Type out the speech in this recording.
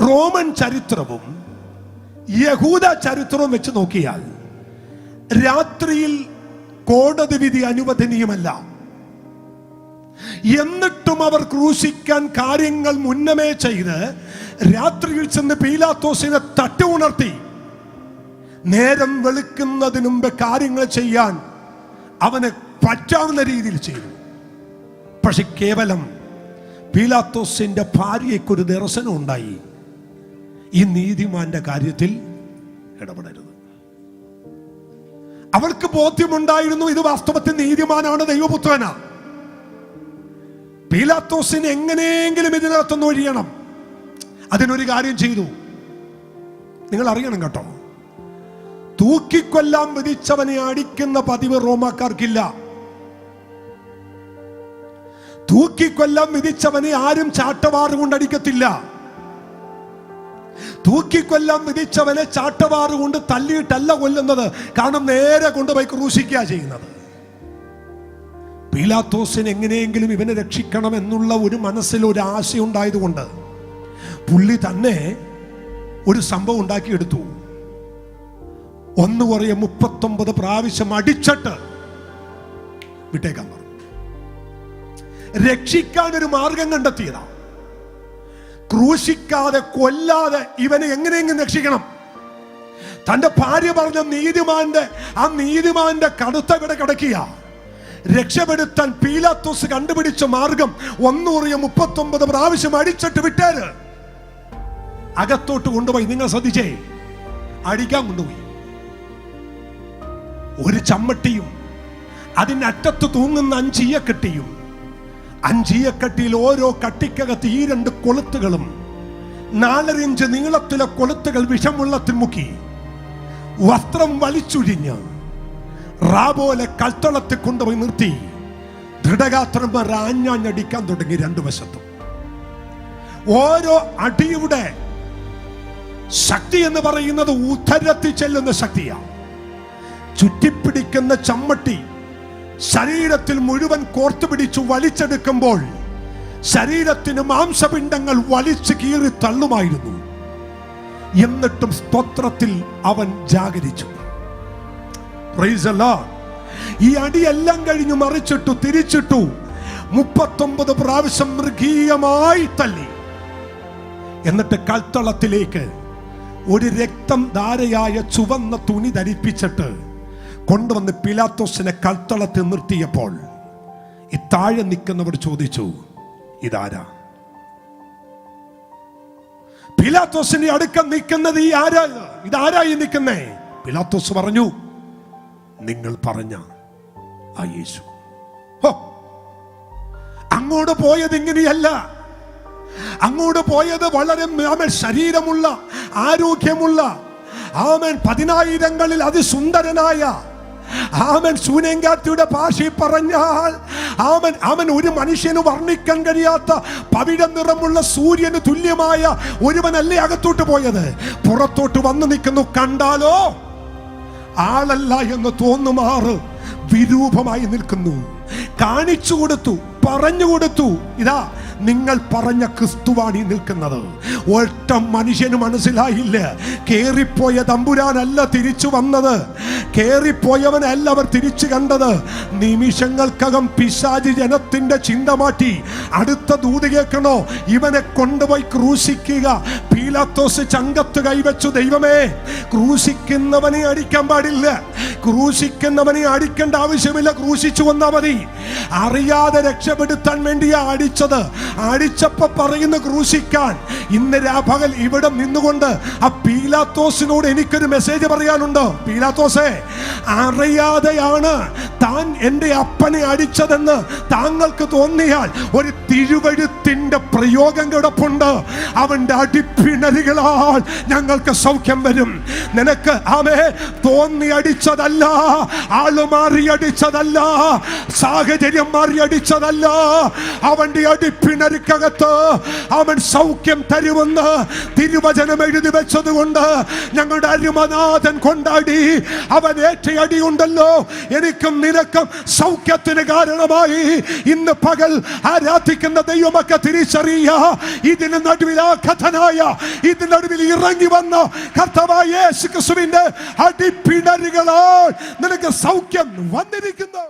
Roman ചരിത്രവും യഹൂദ ചരിത്രവും വെച്ച് നോക്കിയാൽ രാത്രിയിൽ കോടതി വിധി അനുവദനീയമല്ല. എന്നിട്ടും അവർ ക്രൂശിക്കാൻ കാര്യങ്ങൾ മുന്നമേ ചെയ്ത് രാത്രിയിൽ ചെന്ന് പീലാത്തോസിനെ തട്ടി ഉണർത്തി നേരം വെളുക്കുന്നതിന് മുമ്പ് കാര്യങ്ങൾ ചെയ്യാൻ അവന് പറ്റാവുന്ന രീതിയിൽ ചെയ്തു. പക്ഷെ കേവലം പീലാത്തോസിന്റെ ഭാര്യയ്ക്കൊരു ദർശനം ഉണ്ടായി. ഈ നീതിമാന്റെ കാര്യത്തിൽ ഇടപെടരുത്. അവൾക്ക് ബോധ്യമുണ്ടായിരുന്നു ഇത് വാസ്തവത്തിൽ നീതിമാനാണ് ദൈവപുത്രനാ. പീലാത്തോസിന് എങ്ങനെയെങ്കിലും ഇതിനകത്തൊന്ന് ഒഴിയണം. അതിനൊരു കാര്യം ചെയ്തു. നിങ്ങൾ അറിയണം കേട്ടോ. തൂക്കിക്കൊല്ലാൻ വിധിച്ചവനെ അടിക്കുന്ന പതിവ് റോമാക്കാർക്കില്ല. തൂക്കിക്കൊല്ലാൻ വിധിച്ചവനെ ആരും ചാട്ടവാറ് കൊണ്ട് അടിക്കത്തില്ല. തൂക്കിക്കൊല്ലാൻ വിധിച്ചവനെ ചാട്ടവാറ് കൊണ്ട് തല്ലിയിട്ടല്ല കൊല്ലുന്നത്. കാരണം നേരെ കൊണ്ടുപോയി ക്രൂശിക്കുക ചെയ്യുന്നത്. പീലാത്തോസിന് എങ്ങനെയെങ്കിലും ഇവനെ രക്ഷിക്കണം എന്നുള്ള ഒരു മനസ്സിൽ ഒരു ആശയുണ്ടായതുകൊണ്ട് പുള്ളി തന്നെ ഒരു സംഭവം ഉണ്ടാക്കിയെടുത്തു. ഒന്ന് കുറയെ മുപ്പത്തൊമ്പത് പ്രാവശ്യം അടിച്ചിട്ട് വിട്ടേക്കാൻ പറഞ്ഞു. രക്ഷിക്കാൻ ഒരു മാർഗം കണ്ടെത്തിയതാ. ക്രൂശിക്കാതെ കൊല്ലാതെ ഇവനെ എങ്ങനെയെങ്കിലും രക്ഷിക്കണം? തന്റെ ഭാര്യ പറഞ്ഞ നീതിമാന്റെ ആ നീതിമാന്റെ കടുത്ത കിട കിടക്കുക രക്ഷപ്പെടുത്താൻ പീലാത്തോസ് കണ്ടുപിടിച്ച മാർഗം ഒന്നൂറിയ മുപ്പത്തൊമ്പത് പ്രാവശ്യം അടിച്ചിട്ട് വിട്ടേര്. അകത്തോട്ട് കൊണ്ടുപോയി നിങ്ങൾ ശ്രദ്ധിച്ചേ. അടിക്കാൻ കൊണ്ടുപോയി. ഒരു ചമ്മട്ടിയും അതിനറ്റത്ത് തൂങ്ങുന്ന അഞ്ചീയക്കെട്ടിയും അഞ്ചീയക്കട്ടിയിൽ ഓരോ കട്ടിക്കകത്ത് ഈ രണ്ട് കൊളുത്തുകളും നാലര ഇഞ്ച് നീളത്തിലെ കൊളുത്തുകൾ വിഷമുള്ളത്തിൽ മുക്കി. വസ്ത്രം വലിച്ചുഴിഞ്ഞ് റാബോലെ കൽത്തളത്തിൽ കൊണ്ടുപോയി നിർത്തി. ദൃഢഗാത്രന്മാർ ആഞ്ഞാഞ്ഞടിക്കാൻ തുടങ്ങി രണ്ടു വശത്തും. ഓരോ അടിയുടെ ശക്തി എന്ന് പറയുന്നത് ഉദ്ധരത്തിൽ ചെല്ലുന്ന ശക്തിയാണ് ചുറ്റിപ്പിടിക്കുന്ന ചമ്മട്ടി ശരീരത്തിൽ മുഴുവൻ കോർത്തു പിടിച്ചു വലിച്ചെടുക്കുമ്പോൾ ശരീരത്തിന് മാംസപിണ്ഡങ്ങൾ വലിച്ചു കീറി തള്ളുമായിരുന്നു. എന്നിട്ടും സ്തോത്രത്തിൽ അവൻ ജാഗരിച്ചു. ഈ അടിയെല്ലാം കഴിഞ്ഞു മറിച്ചിട്ടു തിരിച്ചിട്ടു മുപ്പത്തൊമ്പത് പ്രാവശ്യം മൃഗീയമായി തല്ലി എന്നിട്ട് കൽത്തളത്തിലേക്ക് ഒരു രക്തം ധാരയായ ചുവന്ന തുണി ധരിപ്പിച്ചിട്ട് കൊണ്ടുവന്ന് പിലാത്തോസിനെ കൽത്തളത്തിൽ നിർത്തിയപ്പോൾ ഈ താഴെ നിൽക്കുന്നവർ ചോദിച്ചു ഇതാരാ? പിലാത്തോസിന്റെ അടുക്കം നിൽക്കുന്നത് ഈ ആരാ? ഇതാരായി നിൽക്കുന്നേ? പിലാത്തോസ് പറഞ്ഞു നിങ്ങൾ പറഞ്ഞ ആ യേശു. അങ്ങോട്ട് പോയത് ഇങ്ങനെയല്ല. അങ്ങോട്ട് പോയത് വളരെ ആമൻ ശരീരമുള്ള ആരോഗ്യമുള്ള ആമൻ പതിനായിരങ്ങളിൽ അതിസുന്ദരനായ ആമൻ സൂനങ്കാത്തിയുടെ ഭാഷയിൽ പറഞ്ഞാൽ ആമൻ അവൻ ഒരു മനുഷ്യന് വർണിക്കാൻ കഴിയാത്ത പവിഴ നിറമുള്ള സൂര്യന് തുല്യമായ ഒരുവനല്ലേ അകത്തോട്ട് പോയത്? പുറത്തോട്ട് വന്നു നിൽക്കുന്നു. കണ്ടാലോ? ആളല്ല എന്ന് തോന്നുമാറ് വിരൂപമായി നിൽക്കുന്നു. കാണിച്ചു കൊടുത്തു പറഞ്ഞു കൊടുത്തു. ഇതാ നിങ്ങൾ പറഞ്ഞ ക്രിസ്തുവാണ് ഈ നിൽക്കുന്നത്. ഒറ്റ മനുഷ്യന് മനസ്സിലായില്ല. കേറിപ്പോയ തമ്പുരാനല്ല തിരിച്ചു വന്നത്. കേറിപ്പോയവനല്ല അവർ തിരിച്ചു കണ്ടത്. നിമിഷങ്ങൾക്കകം പിശാജി ജനത്തിന്റെ ചിന്ത മാറ്റി അടുത്ത ദൂത് കേൾക്കണോ? ഇവനെ കൊണ്ടുപോയി ക്രൂശിക്കുക പീലാത്തോസ് ചങ്കത്ത് കൈവച്ചു ദൈവമേ ക്രൂശിക്കുന്നവനെ അടിക്കാൻ പാടില്ല. ക്രൂശിക്കുന്നവനെ അടിക്കേണ്ട ആവശ്യമില്ല ക്രൂശിച്ചു വന്നാ മതി. അറിയാതെ രക്ഷപ്പെടുത്താൻ വേണ്ടിയാ അടിച്ചത്. അടിച്ചപ്പോ പറയുന്ന ക്രൂശിക്കാൻ. ഇന്ന് രാപകൽ ഇവിടെ നിന്നുകൊണ്ട് ആ പീലാത്തോസിനോട് എനിക്കൊരു മെസ്സേജ് പറയാനുണ്ട്. പീലാത്തോസേ അറിയാതെയാണ് താൻ എന്റെ അപ്പനെ അടിച്ചതെന്ന് താങ്കൾക്ക് തോന്നിയാൽ ഒരു തിരുവഴുത്തിന്റെ പ്രയോഗം കിടപ്പുണ്ട് അവന്റെ അടിപ്പിണരുകളാൽ ഞങ്ങൾക്ക് സൗഖ്യം വരും. നിനക്ക് ആമേ തോന്നി അടിച്ചതല്ല ആൾ മാറി അടിച്ചതല്ല സാഹചര്യം മാറി അടിച്ചതല്ല. അവന്റെ അടിപ്പിണരുക്കകത്ത് അവൻ സൗഖ്യം തരുമെന്ന് തിരുവചനം എഴുതി വെച്ചത് കൊണ്ട് ഞങ്ങളുടെ അരുമനാഥൻ കൊണ്ടാടി. അവൻ ഏറ്റ അടിയുണ്ടല്ലോ. എനിക്കും നിനക്കും സൗഖ്യത്തിന് കാരണമായി. ഇന്ന് പകൽ ആരാധിക്കുന്ന ദൈവമൊക്കെ തിരിച്ചറിയ ഇതിന് നടുവിൽ ആ കഥനായ ഇതിന് നടുവിൽ ഇറങ്ങി വന്ന കർത്തവായ യേശു ക്രിസ്തുവിന്റെ അടിപ്പിണരുകളാൽ നിനക്ക് സൗഖ്യം വന്നിരിക്കുന്നു.